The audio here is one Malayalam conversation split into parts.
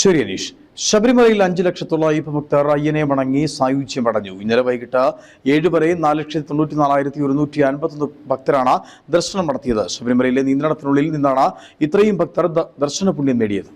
ശരി അനീഷ്. ശബരിമലയിൽ അഞ്ച് ലക്ഷത്തോളം അയ്യപ്പ ഭക്തർ അയ്യനെ വണങ്ങി സായുജ്യം അടഞ്ഞു. ഇന്നലെ വൈകിട്ട് ഏഴ് വരെ നാല് ലക്ഷത്തി തൊണ്ണൂറ്റി നാലായിരത്തി ഒരുന്നൂറ്റി അൻപത്തൊന്ന് ഭക്തരാണ് ദർശനം നടത്തിയത്. ശബരിമലയിലെ നിയന്ത്രണത്തിനുള്ളിൽ നിന്നാണ് ഇത്രയും ഭക്തർ ദർശന പുണ്യം നേടിയത്.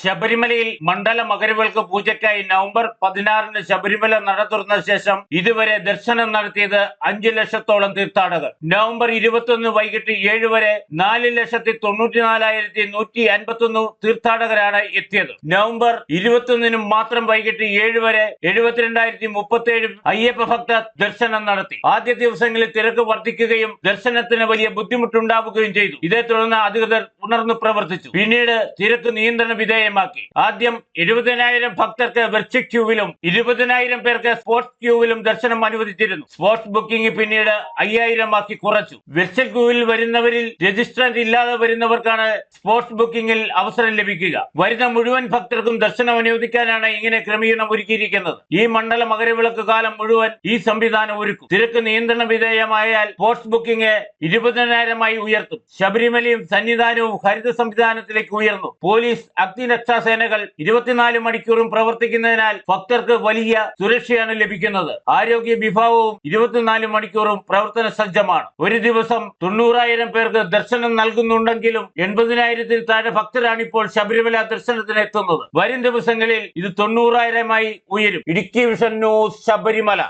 ശബരിമലയിൽ മണ്ഡല മകരവിളക്ക് പൂജയ്ക്കായി നവംബർ പതിനാറിന് ശബരിമല നട തുറന്ന ശേഷം ഇതുവരെ ദർശനം നടത്തിയത് അഞ്ചു ലക്ഷത്തോളം തീർത്ഥാടകർ. നവംബർ ഇരുപത്തൊന്ന് വൈകിട്ട് ഏഴ് വരെ നാല് ലക്ഷത്തി തൊണ്ണൂറ്റിനാലായിരത്തി നൂറ്റി അൻപത്തൊന്ന് തീർത്ഥാടകരാണ് എത്തിയത്. നവംബർ ഇരുപത്തൊന്നിനും മാത്രം വൈകിട്ട് ഏഴ് വരെ എഴുപത്തിരണ്ടായിരത്തി മുപ്പത്തേഴ് അയ്യപ്പ ഭക്തർ ദർശനം നടത്തി. ആദ്യ ദിവസങ്ങളിൽ തിരക്ക് വർദ്ധിക്കുകയും ദർശനത്തിന് വലിയ ബുദ്ധിമുട്ടുണ്ടാവുകയും ചെയ്തു. ഇതേ തുടർന്ന് അധികൃതർ ഉണർന്നു പ്രവർത്തിച്ചു. പിന്നീട് തിരക്ക് നിയന്ത്രണ വിധേയമാക്കി ആദ്യം എഴുപതിനായിരം ഭക്തർക്ക് വെർച്വൽ ക്യൂവിലും ഇരുപതിനായിരം പേർക്ക് സ്പോർട്സ് ക്യൂവിലും ദർശനം അനുവദിച്ചിരുന്നു. സ്പോർട്സ് ബുക്കിംഗ് പിന്നീട് അയ്യായിരം ആക്കി കുറച്ചു. വെർച്വൽ ക്യൂവിൽ വരുന്നവരിൽ രജിസ്റ്റർ ഇല്ലാതെ വരുന്നവർക്കാണ് സ്പോർട്സ് ബുക്കിംഗിൽ അവസരം ലഭിക്കുക. വരുന്ന മുഴുവൻ ഭക്തർക്കും ദർശനം അനുവദിക്കാനാണ് ഇങ്ങനെ ക്രമീകരണം ഒരുക്കിയിരിക്കുന്നത്. ഈ മണ്ഡല മകരവിളക്ക് കാലം മുഴുവൻ ഈ സംവിധാനം ഒരുക്കും. തിരക്ക് നിയന്ത്രണ വിധേയമായാൽ സ്പോർട്സ് ബുക്കിംഗ് ഇരുപതിനായിരമായി ഉയർത്തും. ശബരിമലയും സന്നിധാനവും ഹരിത സംവിധാനത്തിലേക്ക് ഉയർന്നു. പോലീസ് അഗ്നിരക്ഷാസേനകൾ ഇരുപത്തിനാല് മണിക്കൂറും പ്രവർത്തിക്കുന്നതിനാൽ ഭക്തർക്ക് വലിയ സുരക്ഷയാണ് ലഭിക്കുന്നത്. ആരോഗ്യ വിഭാഗവും ഇരുപത്തിനാല് മണിക്കൂറും പ്രവർത്തന സജ്ജമാണ്. ഒരു ദിവസം തൊണ്ണൂറായിരം പേർക്ക് ദർശനം നൽകുന്നുണ്ടെങ്കിലും എൺപതിനായിരത്തിൽ താഴെ ഭക്തരാണ് ഇപ്പോൾ ശബരിമല ദർശനത്തിന് എത്തുന്നത് വരും ദിവസങ്ങളിൽ ഇത് തൊണ്ണൂറായിരമായി ഉയരും. Idukki vision news Sabarimala.